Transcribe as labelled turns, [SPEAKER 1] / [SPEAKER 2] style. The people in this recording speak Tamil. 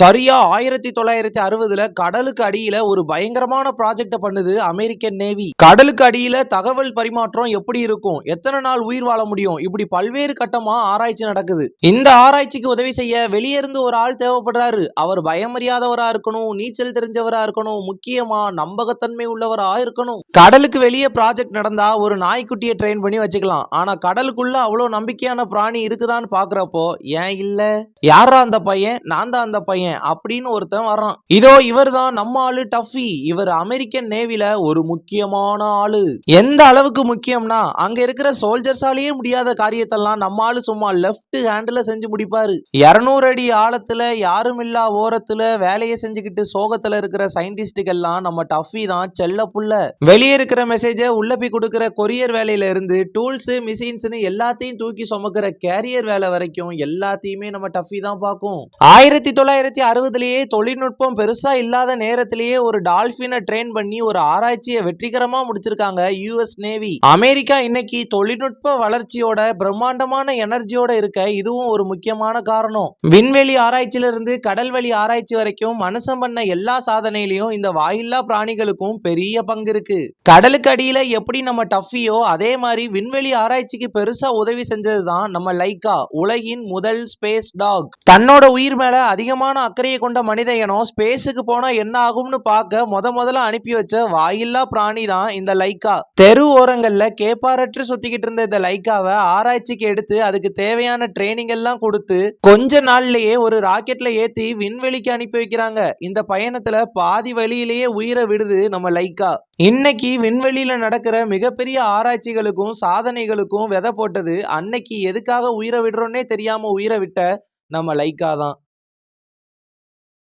[SPEAKER 1] சரியா ஆயிரத்தி தொள்ளாயிரத்தி அறுபதுல கடலுக்கு அடியில ஒரு பயங்கரமான ப்ராஜெக்ட பண்ணுது அமெரிக்கன் நேவி கடலுக்கு அடியில தகவல் பரிமாற்றம் எப்படி இருக்கும்? எத்தனை நாள் உயிர் வாழ முடியும்? இப்படி பல்வேறு கட்டமா ஆராய்ச்சி நடக்குது. இந்த ஆராய்ச்சிக்கு உதவி செய்ய வெளியே இருந்து ஒரு ஆள் தேவைப்படுறாரு. அவர் பயமறியாதவரா இருக்கணும் நீச்சல் தெரிஞ்சவரா இருக்கணும் முக்கியமா நம்பகத்தன்மை உள்ளவரா இருக்கணும். கடலுக்கு வெளியே ப்ராஜெக்ட் நடந்தா ஒரு நாய்க்குட்டியை ட்ரெயின் பண்ணி வச்சுக்கலாம். ஆனா கடலுக்குள்ள அவ்வளோ நம்பிக்கையான பிராணி இருக்குதான்னு பாக்குறப்போ ஏன் இல்ல? யாரா அந்த பையன்? நான் தான் அந்த பையன். அப்படின்னு ஒருத்தன் வர்றான். இதோ இவர் தான் நம்ம ஆளு டஃபி. இவர் அமெரிக்கன் நேவில ஒரு முக்கியமான ஆளு. எந்த அளவுக்கு முக்கியம்னா அங்க இருக்கிற சோல்ஜர்ஸாலேயே முடியாத காரியத்தெல்லாம் நம்ம ஆளு சும்மா லெஃப்ட் ஹேண்ட்ல செஞ்சு முடிப்பாரு. இருநூறு அடி ஆழத்துல யாரும் இல்லா ஓரத்துல வேலையை செஞ்சுக்கிட்டு சோகத்துல இருக்கிற சயின்டிஸ்டுக்கெல்லாம் நம்ம டஃபி தான் செல்ல புள்ள. வெளியே இருக்கிற மெசேஜை உள்ள போய் கொடுக்கிற கொரியர் வேலையில இருந்து டூல்ஸ் மிஷின்ஸ்னு எல்லாத்தையும் தூக்கி சுமக்கிற கேரியர் வேலை வரைக்கும் எல்லாத்தையுமே நம்ம டஃபி தான் பார்க்கும். ஆயிரத்தி தொள்ளாயிரத்தி அறுபதுலேயே தொழில்நுட்பம் பெருசா இல்லாத நேரத்திலேயே ஒரு டால்பினை ட்ரெயின் பண்ணி ஒரு ஆராய்ச்சியை வெற்றிகரமா முடிச்சிருக்காங்க யூஎஸ் நேவி அமெரிக்கா இன்னைக்கு தொழில்நுட்ப வளர்ச்சியோட பிரம்மாண்டமான எனர்ஜியோட இருக்க இதுவும் ஒரு முக்கியமான காரணம். விண்வெளி ஆராய்ச்சியிலிருந்து கடல்வெளி ஆராய்ச்சி வரைக்கும் மனுஷன் பண்ண எல்லா சாதனையிலையும் இந்த வாயில்லா பிராணிகளுக்கும் பெரிய பங்கு இருக்கு. கடலுக்கு அடியில எப்படி நம்ம டஃபியோ அதே மாதிரி விண்வெளி ஆராய்ச்சிக்கு பெருசா உதவி செஞ்சதுதான் நம்ம லைக்கா உலகின் முதல் ஸ்பேஸ் டாக். தன்னோட உயிர் மேல அதிகமான அக்கறையை கொண்ட மனித இனம் ஸ்பேஸுக்கு போனா என்ன ஆகும்னு பார்க்க முத முதல்ல அனுப்பி வச்ச வாயில்லா பிராணி தான் இந்த லைக்கா தெரு ஓரங்கள்ல கேப்பாரற்று சுத்திக்கிட்டு இருந்த இந்த லைக்காவை ஆராய்ச்சிக்கு எடுத்து அதுக்கு தேவையான ட்ரைனிங் எல்லாம் கொடுத்து கொஞ்ச நாள்லயே ஒரு ராக்கெட்ல ஏத்தி விண்வெளிக்கு அனுப்பி வைக்கிறாங்க. இந்த பயணத்துல பாதி வழியிலேயே உயிரை விடுது நம்ம லைக்கா இன்னைக்கு விண்வெளியில நடக்கிற மிகப்பெரிய ஆராய்ச்சிகளுக்கும் சாதனைகளுக்கும் விதை போட்டது அன்னைக்கு எதுக்காக உயிரை விடுறோன்னே தெரியாம உயிரை விட்ட நம்ம லைக்கா தான்.